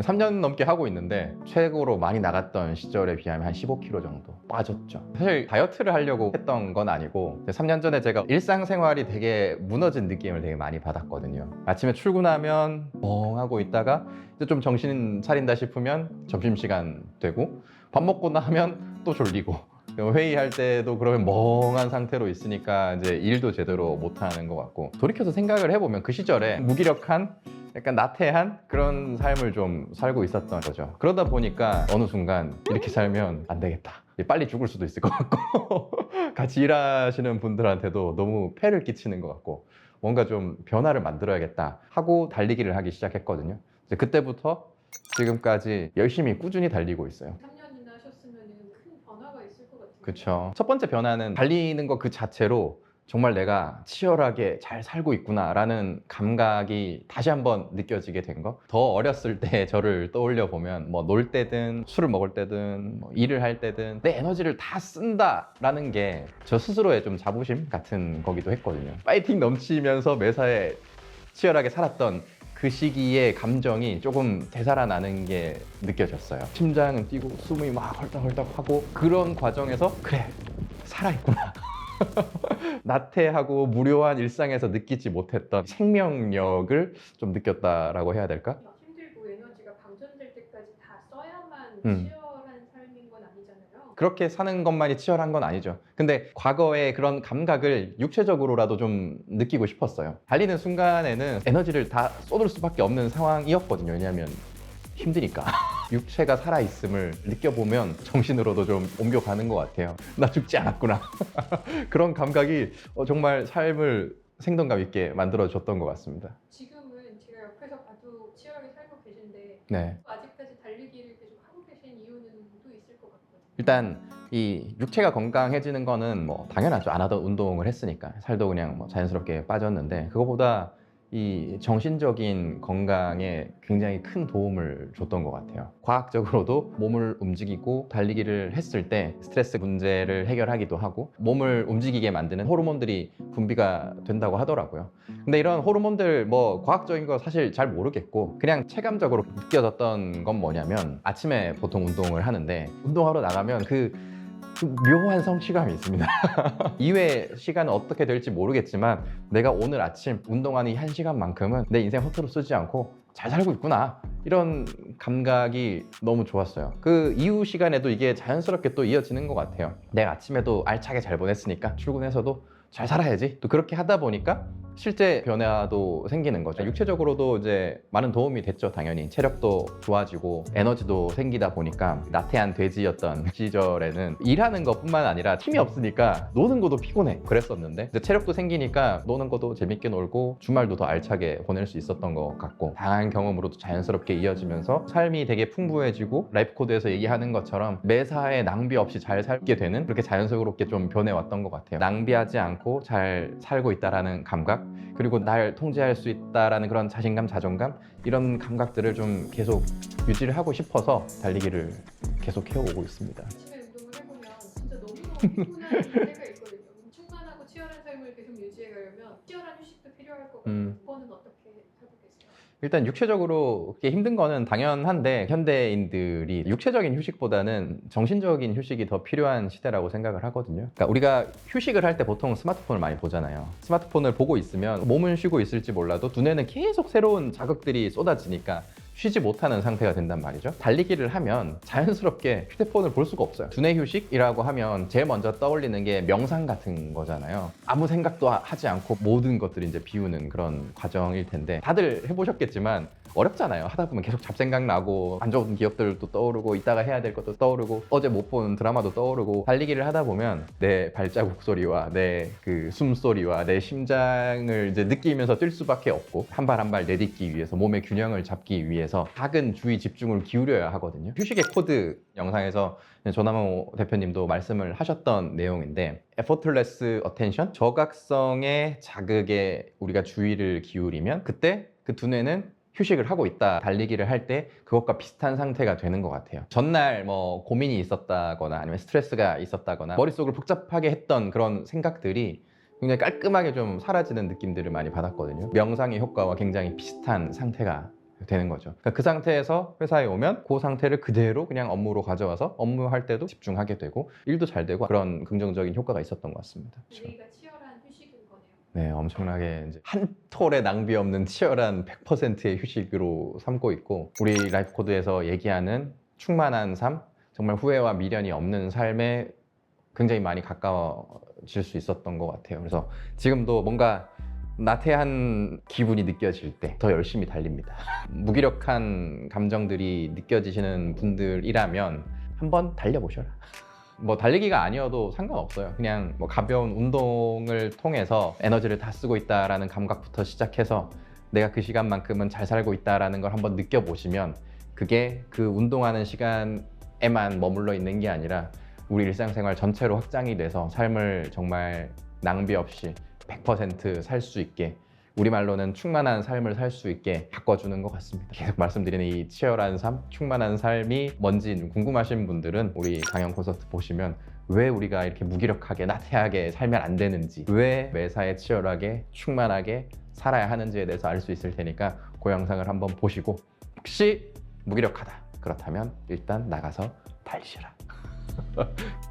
3년 넘게 하고 있는데 최고로 많이 나갔던 시절에 비하면 한 15kg 정도 빠졌죠. 사실 다이어트를 하려고 했던 건 아니고 3년 전에 제가 일상생활이 되게 무너진 느낌을 되게 많이 받았거든요. 아침에 출근하면 멍하고 있다가 이제 좀 정신 차린다 싶으면 점심시간 되고 밥 먹고 나면 또 졸리고 회의할 때도 그러면 멍한 상태로 있으니까 이제 일도 제대로 못하는 것 같고 돌이켜서 생각을 해보면 그 시절에 무기력한 약간 나태한 그런 삶을 좀 살고 있었던 거죠. 그러다 보니까 어느 순간 이렇게 살면 안 되겠다. 빨리 죽을 수도 있을 것 같고 같이 일하시는 분들한테도 너무 폐를 끼치는 것 같고 뭔가 좀 변화를 만들어야겠다 하고 달리기를 하기 시작했거든요. 그때부터 지금까지 열심히 꾸준히 달리고 있어요. 3년이나 하셨으면 큰 변화가 있을 것 같아요. 그렇죠. 첫 번째 변화는 달리는 것 그 자체로 정말 내가 치열하게 잘 살고 있구나라는 감각이 다시 한번 느껴지게 된 거. 더 어렸을 때 저를 떠올려 보면 뭐 놀 때든 술을 먹을 때든 뭐 일을 할 때든 내 에너지를 다 쓴다라는 게 저 스스로의 좀 자부심 같은 거기도 했거든요. 파이팅 넘치면서 매사에 치열하게 살았던 그 시기의 감정이 조금 되살아나는 게 느껴졌어요. 심장은 뛰고 숨이 막 헐떡헐떡 하고 그런 과정에서 그래 살아있구나. 나태하고 무료한 일상에서 느끼지 못했던 생명력을 좀 느꼈다라고 해야 될까? 막 힘들고 에너지가 방전될 때까지 다 써야만 음. 치열한 삶인 건 아니잖아요. 그렇게 사는 것만이 치열한 건 아니죠. 근데 과거의 그런 감각을 육체적으로라도 좀 느끼고 싶었어요. 달리는 순간에는 에너지를 다 쏟을 수밖에 없는 상황이었거든요. 왜냐하면 힘드니까. 육체가 살아있음을 느껴보면 정신으로도 좀 옮겨가는 것 같아요. 나 죽지 않았구나. 그런 감각이 어, 정말 삶을 생동감 있게 만들어줬던 것 같습니다. 지금은 제가 옆에서 봐도 치열하게 살고 계신데 네. 아직까지 달리기를 계속 하고 계신 이유는 또 있을 것 같거든요. 일단 이 육체가 건강해지는 거는 뭐 당연하죠. 안 하던 운동을 했으니까 살도 그냥 뭐 자연스럽게 빠졌는데 그거보다 이 정신적인 건강에 굉장히 큰 도움을 줬던 것 같아요. 과학적으로도 몸을 움직이고 달리기를 했을 때 스트레스 문제를 해결하기도 하고 몸을 움직이게 만드는 호르몬들이 분비가 된다고 하더라고요. 근데 이런 호르몬들 뭐 과학적인 거 사실 잘 모르겠고 그냥 체감적으로 느껴졌던 건 뭐냐면 아침에 보통 운동을 하는데 운동하러 나가면 그, 그 묘한 성취감이 있습니다. 이외의 시간은 어떻게 될지 모르겠지만 내가 오늘 아침 운동하는 이 한 시간만큼은 내 인생 허투루 쓰지 않고 잘 살고 있구나 이런 감각이 너무 좋았어요. 그 이후 시간에도 이게 자연스럽게 또 이어지는 것 같아요. 내가 아침에도 알차게 잘 보냈으니까 출근해서도 잘 살아야지. 또 그렇게 하다 보니까 실제 변화도 생기는 거죠. 육체적으로도 이제 많은 도움이 됐죠, 당연히. 체력도 좋아지고 에너지도 생기다 보니까 나태한 돼지였던 시절에는 일하는 것뿐만 아니라 힘이 없으니까 노는 것도 피곤해. 그랬었는데 이제 체력도 생기니까 노는 것도 재밌게 놀고 주말도 더 알차게 보낼 수 있었던 것 같고 다양한 경험으로도 자연스럽게 이어지면서 삶이 되게 풍부해지고 라이프 코드에서 얘기하는 것처럼 매사에 낭비 없이 잘 살게 되는 그렇게 자연스럽게 좀 변해왔던 것 같아요. 낭비하지 않고 잘 살고 있다라는 감각 그리고 날 통제할 수 있다라는 그런 자신감, 자존감 이런 감각들을 좀 계속 유지를 하고 싶어서 달리기를 계속 해오고 있습니다. 아침에 운동을 해보면 진짜 너무너무 피곤한 때가 가려면 치열한 휴식도 필요할 것 같아요. 음. 그거는 어떻게 하고 계세요? 일단 육체적으로 그렇게 힘든 거는 당연한데 현대인들이 육체적인 휴식보다는 정신적인 휴식이 더 필요한 시대라고 생각을 하거든요. 그러니까 우리가 휴식을 할 때 보통 스마트폰을 많이 보잖아요. 스마트폰을 보고 있으면 몸은 쉬고 있을지 몰라도 두뇌는 계속 새로운 자극들이 쏟아지니까 쉬지 못하는 상태가 된단 말이죠. 달리기를 하면 자연스럽게 휴대폰을 볼 수가 없어요. 두뇌 휴식이라고 하면 제일 먼저 떠올리는 게 명상 같은 거잖아요. 아무 생각도 하- 하지 않고 모든 것들을 이제 비우는 그런 과정일 텐데 다들 해보셨겠지만 어렵잖아요. 하다 보면 계속 잡생각 나고 안 좋은 기억들도 떠오르고 이따가 해야 될 것도 떠오르고 어제 못 본 드라마도 떠오르고 달리기를 하다 보면 내 발자국 소리와 내 그 숨소리와 내 심장을 이제 느끼면서 뛸 수밖에 없고 한 발 한 발 내딛기 위해서 몸의 균형을 잡기 위해서 작은 주의 집중을 기울여야 하거든요. 휴식의 코드 영상에서 조남호 대표님도 말씀을 하셨던 내용인데 effortless attention 저각성의 자극에 우리가 주의를 기울이면 그때 그 두뇌는 휴식을 하고 있다 달리기를 할 때 그것과 비슷한 상태가 되는 것 같아요 전날 뭐 고민이 있었다거나 아니면 스트레스가 있었다거나 머릿속을 복잡하게 했던 그런 생각들이 굉장히 깔끔하게 좀 사라지는 느낌들을 많이 받았거든요 명상의 효과와 굉장히 비슷한 상태가 되는 거죠. 그러니까 그 상태에서 회사에 오면 그 상태를 그대로 그냥 업무로 가져와서 업무할 때도 집중하게 되고 일도 잘 되고 그런 긍정적인 효과가 있었던 것 같습니다. 그렇죠. 네, 엄청나게 이제 한 톨의 낭비 없는 치열한 100%의 휴식으로 삼고 있고 우리 라이프 코드에서 얘기하는 충만한 삶, 정말 후회와 미련이 없는 삶에 굉장히 많이 가까워질 수 있었던 것 같아요. 그래서 지금도 뭔가 나태한 기분이 느껴질 때 더 열심히 달립니다. 무기력한 감정들이 느껴지시는 분들이라면 한번 달려보셔라. 뭐 달리기가 아니어도 상관없어요. 그냥 뭐 가벼운 운동을 통해서 에너지를 다 쓰고 있다라는 감각부터 시작해서 내가 그 시간만큼은 잘 살고 있다라는 걸 한번 느껴보시면 그게 그 운동하는 시간에만 머물러 있는 게 아니라 우리 일상생활 전체로 확장이 돼서 삶을 정말 낭비 없이 100%살 수 있게 우리말로는 충만한 삶을 살 수 있게 바꿔주는 것 같습니다. 계속 말씀드리는 이 치열한 삶, 충만한 삶이 뭔지 궁금하신 분들은 우리 강연 콘서트 보시면 왜 우리가 이렇게 무기력하게 나태하게 살면 안 되는지 왜 매사에 치열하게 충만하게 살아야 하는지에 대해서 알 수 있을 테니까 그 영상을 한번 보시고 혹시 무기력하다 그렇다면 일단 나가서 달리시라